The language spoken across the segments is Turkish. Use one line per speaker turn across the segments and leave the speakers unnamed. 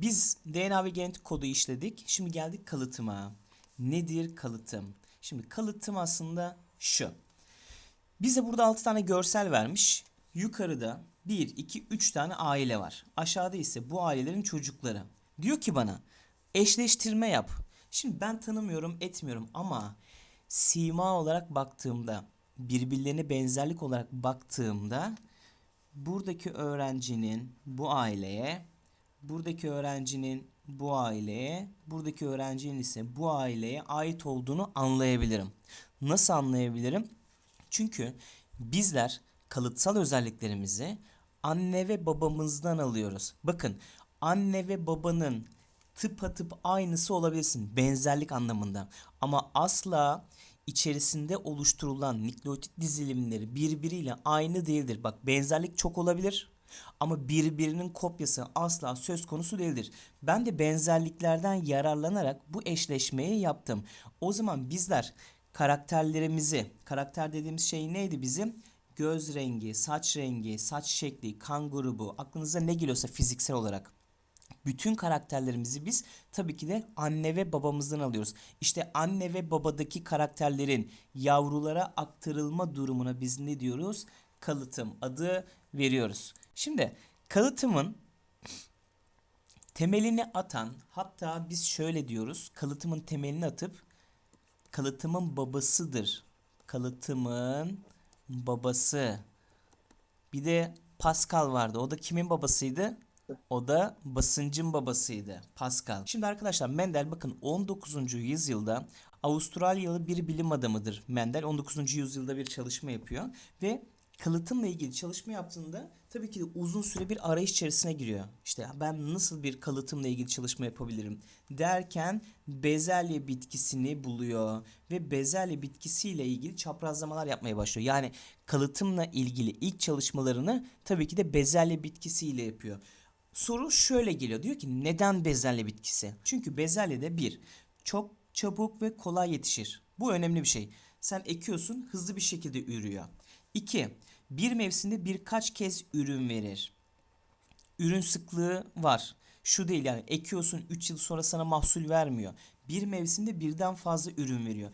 Biz DNA ve genetik kodu işledik. Şimdi geldik kalıtıma. Nedir kalıtım? Şimdi kalıtım aslında şu. Bize burada 6 tane görsel vermiş. Yukarıda 1, 2, 3 tane aile var. Aşağıda ise bu ailelerin çocukları. Diyor ki bana eşleştirme yap. Şimdi ben tanımıyorum etmiyorum ama sima olarak baktığımda birbirlerine benzerlik olarak baktığımda buradaki öğrencinin bu aileye, buradaki öğrencinin bu aileye, buradaki öğrencinin ise bu aileye ait olduğunu anlayabilirim. Nasıl anlayabilirim? Çünkü bizler kalıtsal özelliklerimizi anne ve babamızdan alıyoruz. Bakın anne ve babanın tıpatıp aynısı olabilirsin benzerlik anlamında. Ama asla içerisinde oluşturulan nükleotit dizilimleri birbiriyle aynı değildir. Bak benzerlik çok olabilir ama birbirinin kopyası asla söz konusu değildir. Ben de benzerliklerden yararlanarak bu eşleşmeyi yaptım. O zaman bizler karakterlerimizi, karakter dediğimiz şey neydi bizim? Göz rengi, saç rengi, saç şekli, kan grubu, aklınıza ne geliyorsa fiziksel olarak bütün karakterlerimizi biz tabii ki de anne ve babamızdan alıyoruz. İşte anne ve babadaki karakterlerin yavrulara aktarılma durumuna biz ne diyoruz? Kalıtım adı veriyoruz. Şimdi kalıtımın temelini atan hatta biz şöyle diyoruz. Kalıtımın temelini atıp kalıtımın babasıdır. Kalıtımın babası. Bir de Pascal vardı. O da kimin babasıydı? O da basıncın babasıydı Pascal. Şimdi arkadaşlar Mendel bakın 19. yüzyılda Avustralyalı bir bilim adamıdır Mendel. 19. yüzyılda bir çalışma yapıyor ve kalıtımla ilgili çalışma yaptığında tabii ki de uzun süre bir arayış içerisine giriyor. İşte ben nasıl bir kalıtımla ilgili çalışma yapabilirim derken bezelye bitkisini buluyor ve bezelye bitkisiyle ilgili çaprazlamalar yapmaya başlıyor. Yani kalıtımla ilgili ilk çalışmalarını tabii ki de bezelye bitkisiyle yapıyor. Soru şöyle geliyor. Diyor ki neden bezelye bitkisi? Çünkü bezelyede bir çok çabuk ve kolay yetişir. Bu önemli bir şey. Sen ekiyorsun hızlı bir şekilde ürüyor. İki, bir mevsimde birkaç kez ürün verir. Ürün sıklığı var. Şu değil yani ekiyorsun 3 yıl sonra sana mahsul vermiyor. Bir mevsimde birden fazla ürün veriyor.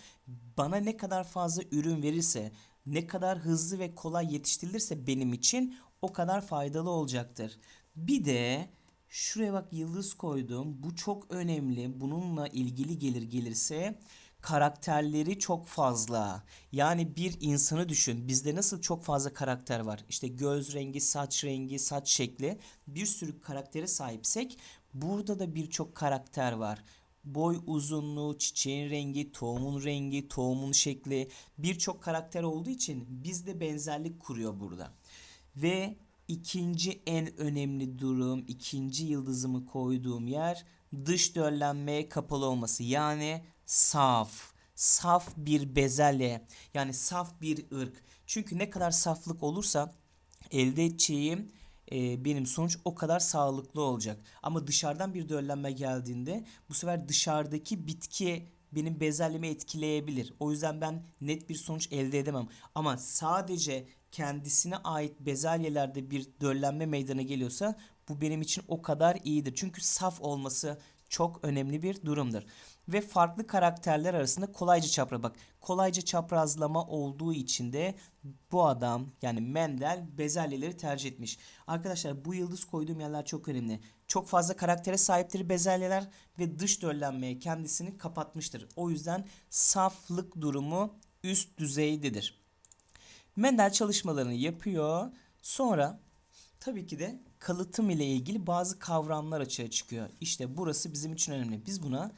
Bana ne kadar fazla ürün verirse, ne kadar hızlı ve kolay yetiştirilirse benim için o kadar faydalı olacaktır. Bir de şuraya bak yıldız koydum. Bu çok önemli. Bununla ilgili gelir gelirse karakterleri çok fazla. Yani bir insanı düşün. Bizde nasıl çok fazla karakter var. İşte göz rengi, saç rengi, saç şekli. Bir sürü karaktere sahipsek burada da birçok karakter var. Boy uzunluğu, çiçeğin rengi, tohumun rengi, tohumun şekli birçok karakter olduğu için bizde benzerlik kuruyor burada. Ve ikinci en önemli durum, ikinci yıldızımı koyduğum yer dış döllenmeye kapalı olması. Yani saf, saf bir bezelye, yani saf bir ırk. Çünkü ne kadar saflık olursa elde edeceğim e, benim sonuç o kadar sağlıklı olacak. Ama dışarıdan bir döllenme geldiğinde bu sefer dışarıdaki bitki benim bezelyemi etkileyebilir. O yüzden ben net bir sonuç elde edemem. Ama sadece kendisine ait bezelyelerde bir döllenme meydana geliyorsa bu benim için o kadar iyidir. Çünkü saf olması çok önemli bir durumdur. Ve farklı karakterler arasında kolayca çapraz bak kolayca çaprazlama olduğu için de bu adam yani Mendel bezelyeleri tercih etmiş. Arkadaşlar bu yıldız koyduğum yerler çok önemli. Çok fazla karaktere sahiptir bezelyeler ve dış döllenmeye kendisini kapatmıştır. O yüzden saflık durumu üst düzeydedir. Mendel çalışmalarını yapıyor. Sonra tabii ki de kalıtım ile ilgili bazı kavramlar açığa çıkıyor. İşte burası bizim için önemli. Biz buna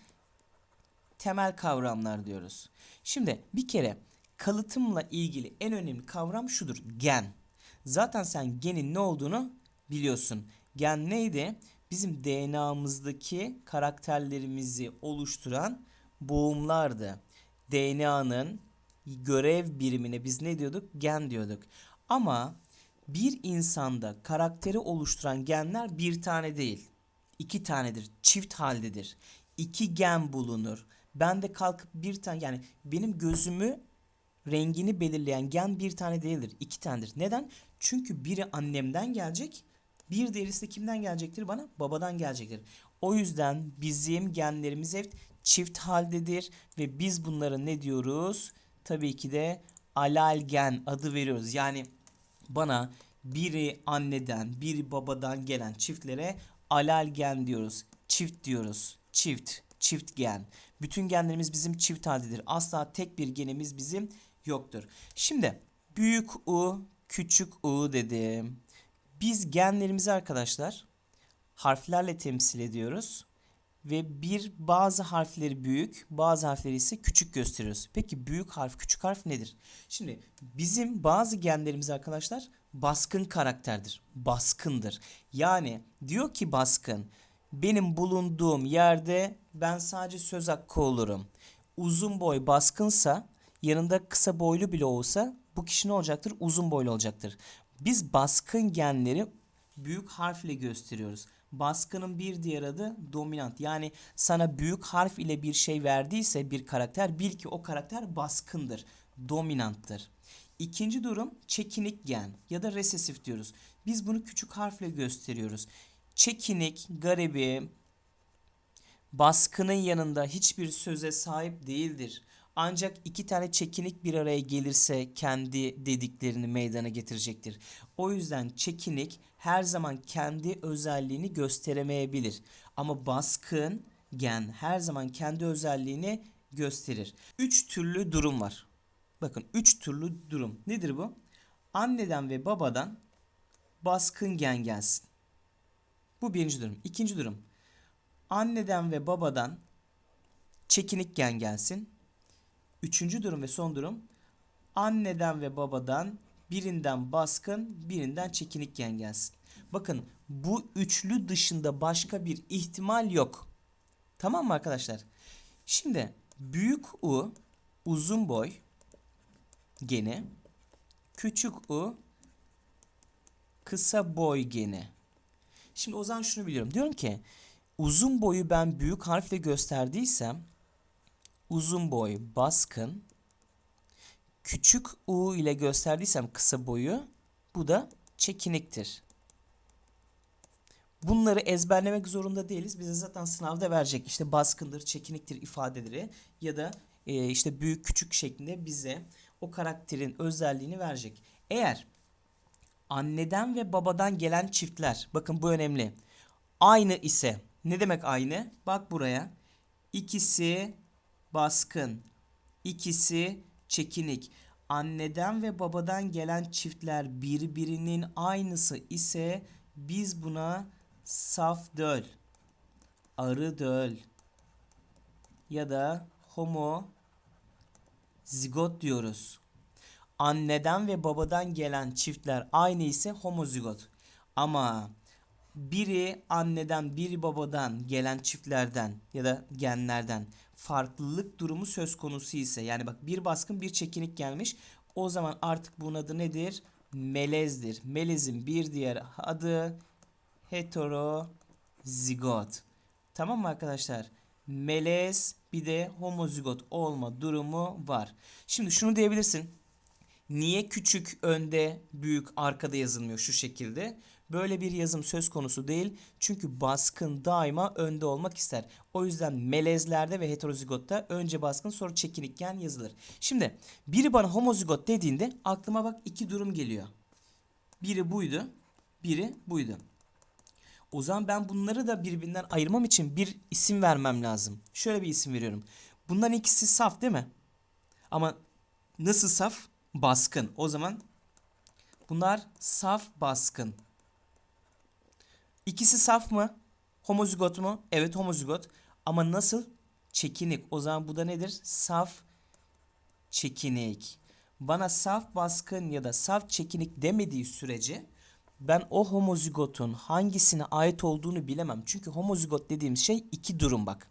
temel kavramlar diyoruz. Şimdi bir kere kalıtımla ilgili en önemli kavram şudur. Gen. Zaten sen genin ne olduğunu biliyorsun. Gen neydi? Bizim DNA'mızdaki karakterlerimizi oluşturan boğumlardı. DNA'nın görev birimine biz ne diyorduk? Gen diyorduk. Ama bir insanda karakteri oluşturan genler bir tane değil. iki tanedir. Çift haldedir. İki gen bulunur. Ben de kalkıp bir tane yani benim gözümü rengini belirleyen gen bir tane değildir. iki tanedir. Neden? Çünkü biri annemden gelecek. Bir diğerisi de kimden gelecektir bana? Babadan gelecektir. O yüzden bizim genlerimiz hep çift haldedir ve biz bunlara ne diyoruz? Tabii ki de alal gen adı veriyoruz. Yani bana biri anneden, biri babadan gelen çiftlere alal gen diyoruz. Çift diyoruz. Çift, çift gen. Bütün genlerimiz bizim çift haldedir. Asla tek bir genimiz bizim yoktur. Şimdi büyük U, küçük U dedim. Biz genlerimizi arkadaşlar harflerle temsil ediyoruz ve bir bazı harfleri büyük, bazı harfleri ise küçük gösteriyoruz. Peki büyük harf, küçük harf nedir? Şimdi bizim bazı genlerimiz arkadaşlar baskın karakterdir. Baskındır. Yani diyor ki baskın benim bulunduğum yerde ben sadece söz hakkı olurum. Uzun boy baskınsa yanında kısa boylu bile olsa bu kişi ne olacaktır? Uzun boylu olacaktır. Biz baskın genleri büyük harfle gösteriyoruz. Baskının bir diğer adı dominant. Yani sana büyük harf ile bir şey verdiyse bir karakter bil ki o karakter baskındır. Dominanttır. İkinci durum çekinik gen ya da resesif diyoruz. Biz bunu küçük harfle gösteriyoruz. Çekinik, garibi, baskının yanında hiçbir söze sahip değildir. Ancak iki tane çekinik bir araya gelirse kendi dediklerini meydana getirecektir. O yüzden çekinik her zaman kendi özelliğini gösteremeyebilir. Ama baskın gen her zaman kendi özelliğini gösterir. Üç türlü durum var. Bakın üç türlü durum. Nedir bu? Anneden ve babadan baskın gen gelsin. Bu birinci durum. İkinci durum. Anneden ve babadan çekinik gen gelsin. Üçüncü durum ve son durum. Anneden ve babadan birinden baskın, birinden çekinik gen gelsin. Bakın bu üçlü dışında başka bir ihtimal yok. Tamam mı arkadaşlar? Şimdi büyük U uzun boy geni, küçük U kısa boy geni. Şimdi o zaman şunu biliyorum. Diyorum ki uzun boyu ben büyük harfle gösterdiysem uzun boy baskın küçük U ile gösterdiysem kısa boyu bu da çekiniktir. Bunları ezberlemek zorunda değiliz. Bize zaten sınavda verecek. İşte baskındır, çekiniktir ifadeleri ya da e, işte büyük küçük şeklinde bize o karakterin özelliğini verecek. Eğer anneden ve babadan gelen çiftler bakın bu önemli. Aynı ise ne demek aynı? Bak buraya. İkisi baskın, ikisi çekinik. Anneden ve babadan gelen çiftler birbirinin aynısı ise biz buna saf döl, arı döl ya da homo zigot diyoruz. Anneden ve babadan gelen çiftler aynı ise homozigot. Ama biri anneden biri babadan gelen çiftlerden ya da genlerden farklılık durumu söz konusu ise yani bak bir baskın bir çekinik gelmiş o zaman artık bunun adı nedir? Melezdir. Melezin bir diğer adı heterozigot. Tamam mı arkadaşlar? Melez bir de homozigot olma durumu var. Şimdi şunu diyebilirsin. Niye küçük önde, büyük arkada yazılmıyor şu şekilde? Böyle bir yazım söz konusu değil. Çünkü baskın daima önde olmak ister. O yüzden melezlerde ve heterozigotta önce baskın sonra çekinikken yazılır. Şimdi biri bana homozigot dediğinde aklıma bak iki durum geliyor. Biri buydu, biri buydu. O zaman ben bunları da birbirinden ayırmam için bir isim vermem lazım. Şöyle bir isim veriyorum. Bunların ikisi saf değil mi? Ama nasıl saf? Baskın. O zaman bunlar saf baskın. İkisi saf mı? Homozigot mu? Evet homozigot. Ama nasıl? Çekinik. O zaman bu da nedir? Saf çekinik. Bana saf baskın ya da saf çekinik demediği sürece ben o homozigotun hangisine ait olduğunu bilemem. Çünkü homozigot dediğimiz şey iki durum bak.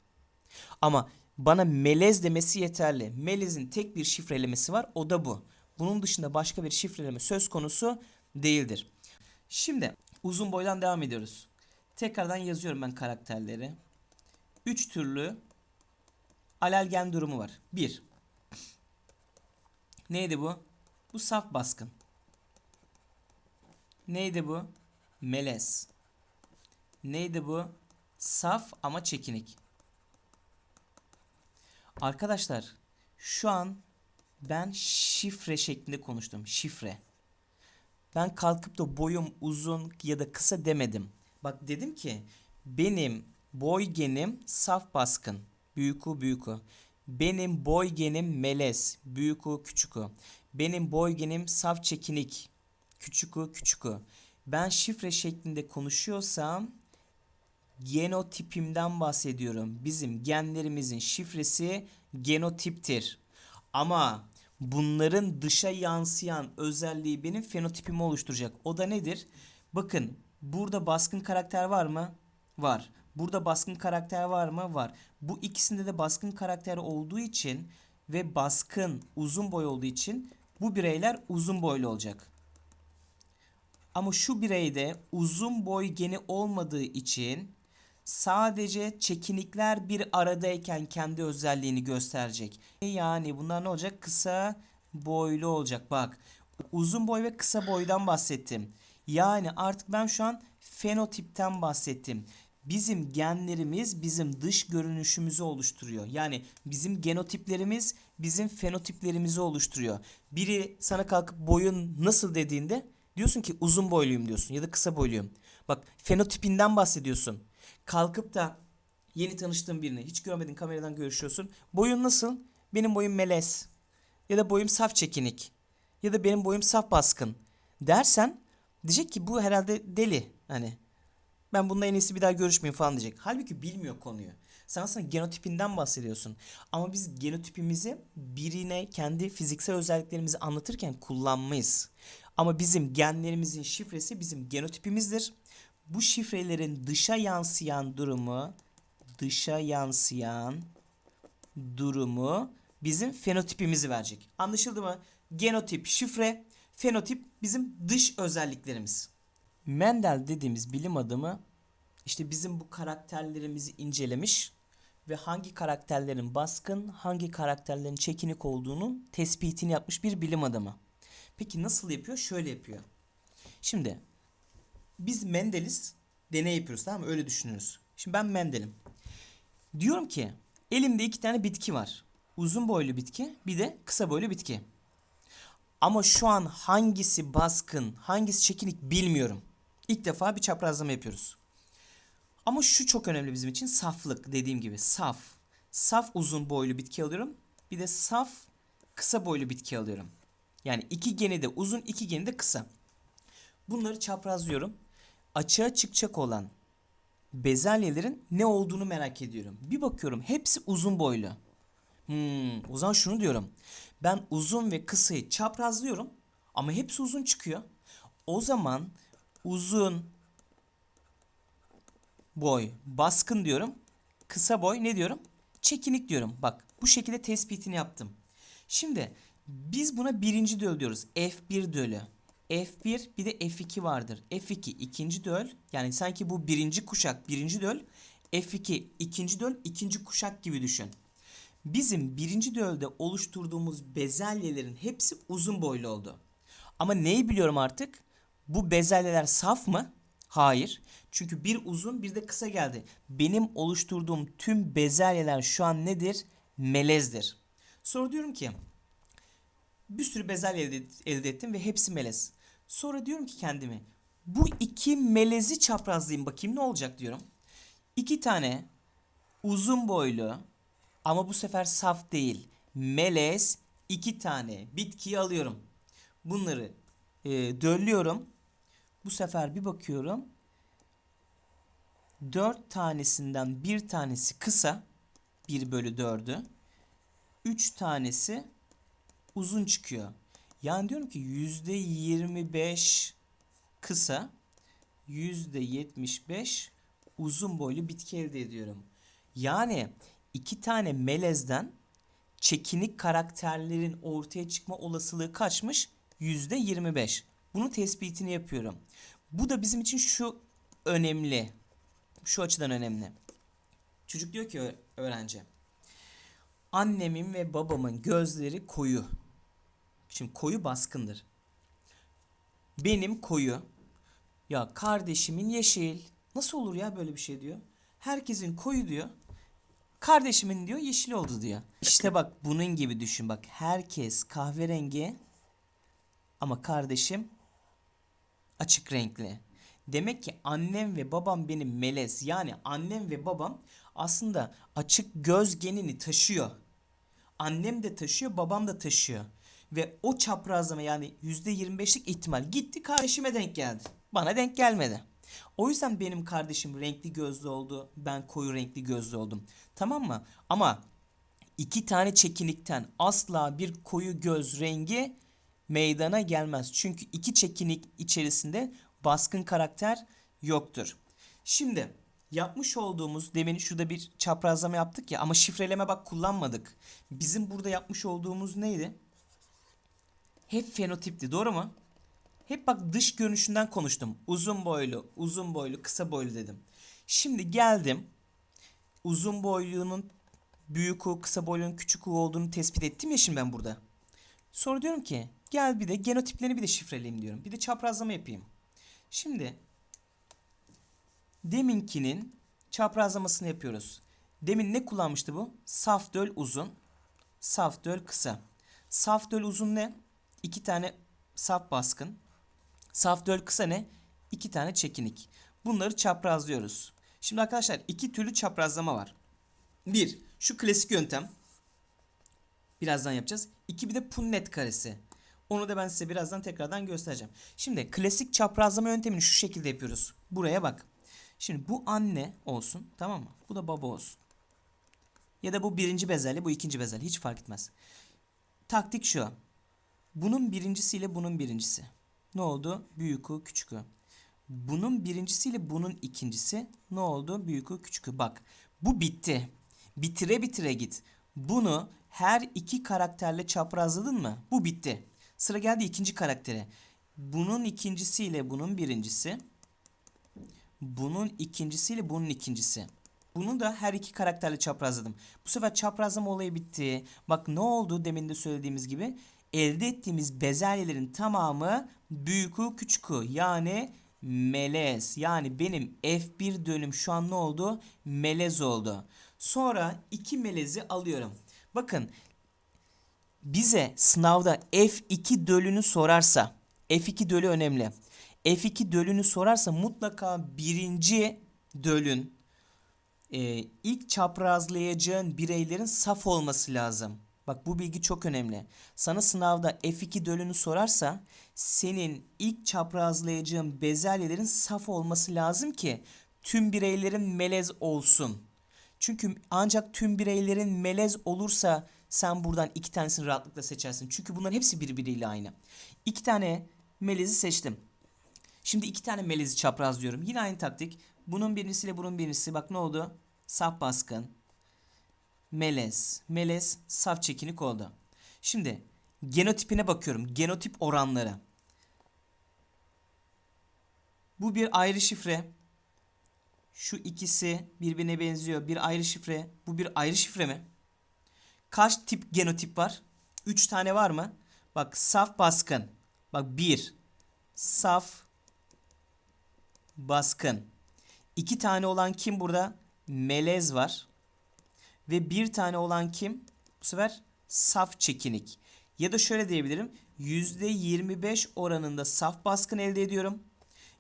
Ama bana melez demesi yeterli. Melezin tek bir şifrelemesi var o da bu. Bunun dışında başka bir şifreleme söz konusu değildir. Şimdi uzun boydan devam ediyoruz. Tekrardan yazıyorum ben karakterleri. Üç türlü alelgen durumu var. Bir. Neydi bu? Bu saf baskın. Neydi bu? Melez. Neydi bu? Saf ama çekinik. Arkadaşlar şu an ben şifre şeklinde konuştum. Şifre. Ben kalkıp da boyum uzun ya da kısa demedim. Bak dedim ki benim boy genim saf baskın. Büyük U büyük U. Benim boy genim melez. Büyük U küçük U. Benim boy genim saf çekinik. Küçük U küçük U. Ben şifre şeklinde konuşuyorsam genotipimden bahsediyorum. Bizim genlerimizin şifresi genotiptir. Ama bunların dışa yansıyan özelliği benim fenotipimi oluşturacak. O da nedir? Bakın burada baskın karakter var mı? Var. Burada baskın karakter var mı? Var. Bu ikisinde de baskın karakter olduğu için ve baskın uzun boy olduğu için bu bireyler uzun boylu olacak. Ama şu bireyde uzun boy geni olmadığı için sadece çekinikler bir aradayken kendi özelliğini gösterecek. Yani bunlar ne olacak? Kısa boylu olacak. Bak uzun boy ve kısa boydan bahsettim. Yani artık ben şu an fenotipten bahsettim. Bizim genlerimiz bizim dış görünüşümüzü oluşturuyor. Yani bizim genotiplerimiz bizim fenotiplerimizi oluşturuyor. Biri sana kalkıp boyun nasıl dediğinde diyorsun ki uzun boyluyum diyorsun ya da kısa boyluyum. Bak fenotipinden bahsediyorsun. Kalkıp da yeni tanıştığın birini hiç görmedin kameradan görüşüyorsun. Boyun nasıl? Benim boyum melez. Ya da boyum saf çekinik. Ya da benim boyum saf baskın. Dersen diyecek ki bu herhalde deli. Hani ben bununla en iyisi bir daha görüşmeyeyim falan diyecek. Halbuki bilmiyor konuyu. Sen aslında genotipinden bahsediyorsun. Ama biz genotipimizi birine kendi fiziksel özelliklerimizi anlatırken kullanmayız. Ama bizim genlerimizin şifresi bizim genotipimizdir. Bu şifrelerin dışa yansıyan durumu dışa yansıyan durumu bizim fenotipimizi verecek. Anlaşıldı mı? Genotip şifre, fenotip bizim dış özelliklerimiz. Mendel dediğimiz bilim adamı işte bizim bu karakterlerimizi incelemiş ve hangi karakterlerin baskın, hangi karakterlerin çekinik olduğunun tespitini yapmış bir bilim adamı. Peki nasıl yapıyor? Şöyle yapıyor. Şimdi biz Mendeliz deney yapıyoruz tamam mı? Öyle düşünüyoruz. Şimdi ben Mendel'im. Diyorum ki elimde iki tane bitki var. Uzun boylu bitki bir de kısa boylu bitki. Ama şu an hangisi baskın, hangisi çekinik bilmiyorum. İlk defa bir çaprazlama yapıyoruz. Ama şu çok önemli bizim için saflık dediğim gibi saf. Saf uzun boylu bitki alıyorum. Bir de saf kısa boylu bitki alıyorum. Yani iki geni de uzun, iki geni de kısa. Bunları çaprazlıyorum. Açığa çıkacak olan bezelyelerin ne olduğunu merak ediyorum. Bir bakıyorum hepsi uzun boylu. Hmm, o zaman şunu diyorum. Ben uzun ve kısayı çaprazlıyorum ama hepsi uzun çıkıyor. O zaman uzun boy baskın diyorum. Kısa boy ne diyorum? Çekinik diyorum. Bak bu şekilde tespitini yaptım. Şimdi biz buna birinci döl diyoruz. F1 dölü. F1 bir de F2 vardır. F2 ikinci döl. Yani sanki bu birinci kuşak birinci döl. F2 ikinci döl ikinci kuşak gibi düşün. Bizim birinci dölde oluşturduğumuz bezelyelerin hepsi uzun boylu oldu. Ama neyi biliyorum artık? Bu bezelyeler saf mı? Hayır. Çünkü bir uzun bir de kısa geldi. Benim oluşturduğum tüm bezelyeler şu an nedir? Melezdir. Sonra diyorum ki bir sürü bezelye elde, elde ettim ve hepsi melez. Sonra diyorum ki kendime bu iki melezi çaprazlayayım bakayım ne olacak diyorum. İki tane uzun boylu ama bu sefer saf değil melez iki tane bitkiyi alıyorum. Bunları e, döllüyorum. Bu sefer bir bakıyorum. Dört tanesinden bir tanesi kısa. 1 bölü 4'ü. Üç tanesi uzun çıkıyor. Yani diyorum ki yüzde 25 kısa, yüzde 75 uzun boylu bitki elde ediyorum. Yani iki tane melezden çekinik karakterlerin ortaya çıkma olasılığı kaçmış? Yüzde 25. Bunun tespitini yapıyorum. Bu da bizim için şu önemli. Şu açıdan önemli. Çocuk diyor ki öğrenci. Annemin ve babamın gözleri koyu. Şimdi koyu baskındır. Benim koyu. Ya kardeşimin yeşil. Nasıl olur ya böyle bir şey diyor. Herkesin koyu diyor. Kardeşimin diyor yeşil oldu diyor. İşte bak bunun gibi düşün bak. Herkes kahverengi ama kardeşim açık renkli. Demek ki annem ve babam benim melez. Yani annem ve babam aslında açık göz genini taşıyor. Annem de taşıyor, babam da taşıyor. Ve o çaprazlama yani %25'lik ihtimal gitti kardeşime denk geldi. Bana denk gelmedi. O yüzden benim kardeşim renkli gözlü oldu. Ben koyu renkli gözlü oldum. Tamam mı? Ama iki tane çekinikten asla bir koyu göz rengi meydana gelmez. Çünkü iki çekinik içerisinde baskın karakter yoktur. Şimdi yapmış olduğumuz demin şurada bir çaprazlama yaptık ya ama şifreleme bak kullanmadık. Bizim burada yapmış olduğumuz neydi? Hep fenotipti doğru mu? Hep bak dış görünüşünden konuştum. Uzun boylu, uzun boylu, kısa boylu dedim. Şimdi geldim. Uzun boylunun büyük U, kısa boylunun küçük U olduğunu tespit ettim ya şimdi ben burada. Sonra diyorum ki gel bir de genotiplerini bir de şifreleyeyim diyorum. Bir de çaprazlama yapayım. Şimdi deminkinin çaprazlamasını yapıyoruz. Demin ne kullanmıştı bu? Saf döl uzun, saf döl kısa. Saf döl uzun ne? İki tane saf baskın. Saf döl kısa ne? İki tane çekinik. Bunları çaprazlıyoruz. Şimdi arkadaşlar iki türlü çaprazlama var. Bir, şu klasik yöntem. Birazdan yapacağız. İki bir de punnet karesi. Onu da ben size birazdan tekrardan göstereceğim. Şimdi klasik çaprazlama yöntemini şu şekilde yapıyoruz. Buraya bak. Şimdi bu anne olsun tamam mı? Bu da baba olsun. Ya da bu birinci bezelye bu ikinci bezelye hiç fark etmez. Taktik şu. Bunun birincisiyle bunun birincisi. Ne oldu? Büyük U küçük U. Bunun birincisiyle bunun ikincisi ne oldu? Büyük U küçük U. Bak bu bitti. Bitire bitire git. Bunu her iki karakterle çaprazladın mı? Bu bitti. Sıra geldi ikinci karaktere. Bunun ikincisiyle bunun birincisi. Bunun ikincisiyle bunun ikincisi. Bunu da her iki karakterle çaprazladım. Bu sefer çaprazlama olayı bitti. Bak ne oldu demin de söylediğimiz gibi. Elde ettiğimiz bezelyelerin tamamı büyük U küçük U. Yani melez. Yani benim F1 dönüm şu an ne oldu? Melez oldu. Sonra iki melezi alıyorum. Bakın bize sınavda F2 dölünü sorarsa F2 dölü önemli. F2 dölünü sorarsa mutlaka birinci dölün e, ilk çaprazlayacağın bireylerin saf olması lazım. Bak bu bilgi çok önemli. Sana sınavda F2 dölünü sorarsa senin ilk çaprazlayacağın bezelyelerin saf olması lazım ki tüm bireylerin melez olsun. Çünkü ancak tüm bireylerin melez olursa sen buradan iki tanesini rahatlıkla seçersin. Çünkü bunların hepsi birbiriyle aynı. İki tane melezi seçtim. Şimdi iki tane melezi çaprazlıyorum. Yine aynı taktik. Bunun birincisiyle bunun birincisi. Bak ne oldu? Saf baskın. Melez. Melez saf çekinik oldu. Şimdi genotipine bakıyorum. Genotip oranları. Bu bir ayrı şifre. Şu ikisi birbirine benziyor. Bir ayrı şifre. Bu bir ayrı şifre mi? Kaç tip genotip var? 3 tane var mı? Bak saf baskın. Bak 1. Saf baskın. 2 tane olan kim burada? Melez var. Ve bir tane olan kim? Bu sefer saf çekinik. Ya da şöyle diyebilirim. %25 oranında saf baskın elde ediyorum.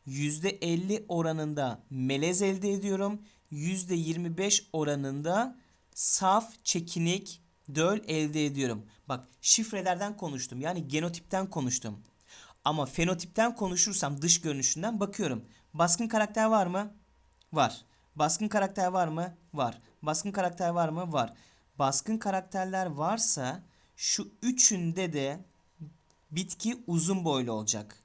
%50 oranında melez elde ediyorum. %25 oranında saf çekinik döl elde ediyorum. Bak şifrelerden konuştum. Yani genotipten konuştum. Ama fenotipten konuşursam dış görünüşünden bakıyorum. Baskın karakter var mı? Var. Baskın karakter var mı? Var. Baskın karakter var mı? Var. Baskın karakterler varsa şu üçünde de bitki uzun boylu olacak.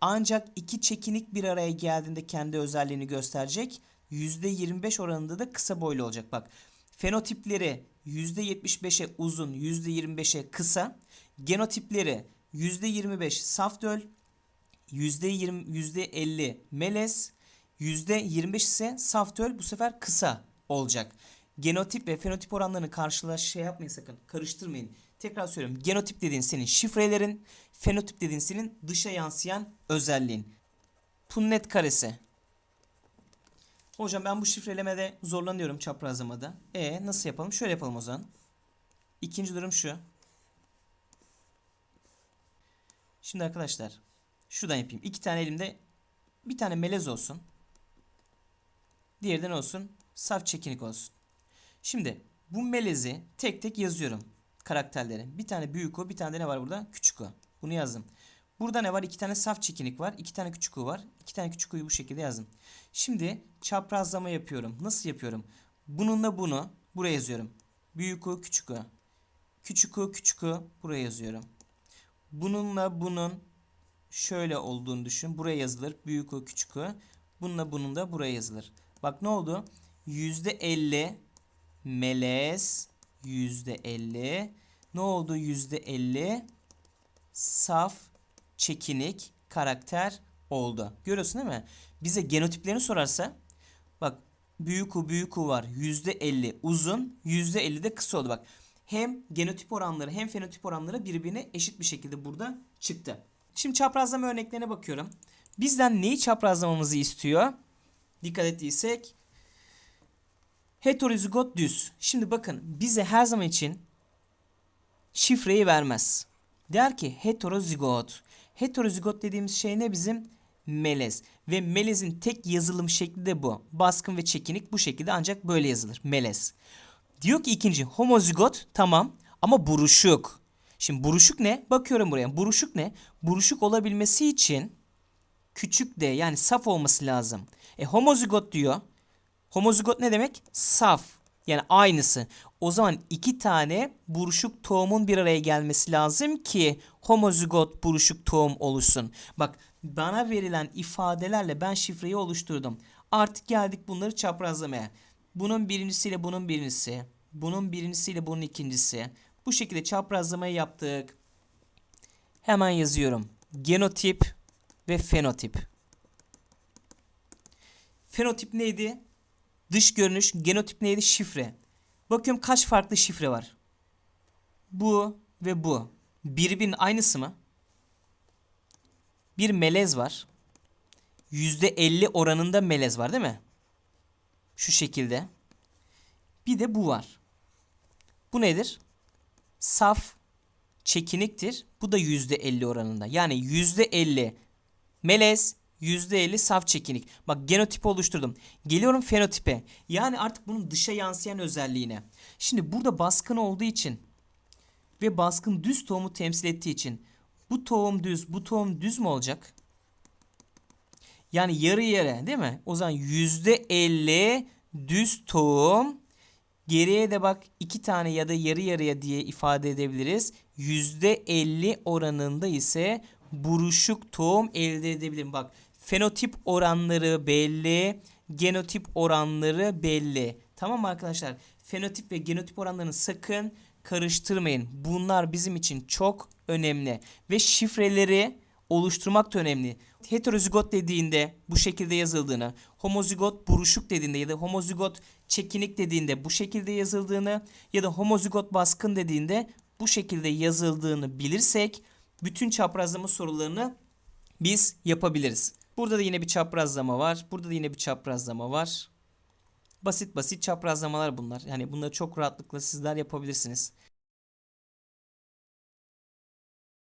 Ancak iki çekinik bir araya geldiğinde kendi özelliğini gösterecek. %25 oranında da kısa boylu olacak. Bak fenotipleri %75'e uzun, %25'e kısa. Genotipleri %25 saf döl, %20, %50 melez, %25 ise saf döl bu sefer kısa olacak. Genotip ve fenotip oranlarını karşılaş şey yapmayın sakın. Karıştırmayın. Tekrar söylüyorum. Genotip dediğin senin şifrelerin, fenotip dediğin senin dışa yansıyan özelliğin. Punnet karesi. Hocam ben bu şifrelemede zorlanıyorum çaprazlamada. E nasıl yapalım? Şöyle yapalım o zaman. İkinci durum şu. Şimdi arkadaşlar şuradan yapayım. İki tane elimde bir tane melez olsun. Diğeri de ne olsun? Saf çekinik olsun. Şimdi bu melezi tek tek yazıyorum karakterleri. Bir tane büyük o, bir tane de ne var burada? Küçük o. Bunu yazdım. Burada ne var? İki tane saf çekinik var. iki tane küçük u var. İki tane küçük u'yu bu şekilde yazdım. Şimdi çaprazlama yapıyorum. Nasıl yapıyorum? Bununla bunu buraya yazıyorum. Büyük u, küçük u. Küçük u, küçük u buraya yazıyorum. Bununla bunun şöyle olduğunu düşün. Buraya yazılır. Büyük u, küçük u. Bununla bunun da buraya yazılır. Bak ne oldu? %50 melez %50 ne oldu %50 saf çekinik karakter oldu. Görüyorsun değil mi? Bize genotiplerini sorarsa bak büyük U büyük U var %50 uzun %50 de kısa oldu bak. Hem genotip oranları hem fenotip oranları birbirine eşit bir şekilde burada çıktı. Şimdi çaprazlama örneklerine bakıyorum. Bizden neyi çaprazlamamızı istiyor? Dikkat ettiysek heterozigot düz. Şimdi bakın bize her zaman için şifreyi vermez. Der ki heterozigot. Heterozigot dediğimiz şey ne bizim? Melez. Ve melezin tek yazılım şekli de bu. Baskın ve çekinik bu şekilde ancak böyle yazılır. Melez. Diyor ki ikinci homozigot tamam ama buruşuk. Şimdi buruşuk ne? Bakıyorum buraya. Buruşuk ne? Buruşuk olabilmesi için küçük d yani saf olması lazım. E homozigot diyor. Homozigot ne demek? Saf. Yani aynısı. O zaman iki tane buruşuk tohumun bir araya gelmesi lazım ki homozigot buruşuk tohum oluşsun. Bak bana verilen ifadelerle ben şifreyi oluşturdum. Artık geldik bunları çaprazlamaya. Bunun birincisiyle bunun birincisi. Bunun birincisiyle bunun ikincisi. Bu şekilde çaprazlamayı yaptık. Hemen yazıyorum. Genotip ve fenotip. Fenotip neydi? Dış görünüş, genotip neydi? Şifre. Bakıyorum kaç farklı şifre var. Bu ve bu. Birbirinin aynısı mı? Bir melez var. %50 oranında melez var değil mi? Şu şekilde. Bir de bu var. Bu nedir? Saf çekiniktir. Bu da %50 oranında. Yani %50 melez, %50 saf çekinik. Bak genotip oluşturdum. Geliyorum fenotipe. Yani artık bunun dışa yansıyan özelliğine. Şimdi burada baskın olduğu için ve baskın düz tohumu temsil ettiği için bu tohum düz, bu tohum düz mü olacak? Yani yarı yere değil mi? O zaman %50 düz tohum Geriye de bak iki tane ya da yarı yarıya diye ifade edebiliriz. %50 oranında ise buruşuk tohum elde edebilirim. Bak fenotip oranları belli, genotip oranları belli. Tamam mı arkadaşlar? Fenotip ve genotip oranlarını sakın karıştırmayın. Bunlar bizim için çok önemli ve şifreleri oluşturmak da önemli. Heterozigot dediğinde bu şekilde yazıldığını, homozigot buruşuk dediğinde ya da homozigot çekinik dediğinde bu şekilde yazıldığını ya da homozigot baskın dediğinde bu şekilde yazıldığını bilirsek bütün çaprazlama sorularını biz yapabiliriz. Burada da yine bir çaprazlama var. Burada da yine bir çaprazlama var. Basit basit çaprazlamalar bunlar. Yani bunları çok rahatlıkla sizler yapabilirsiniz.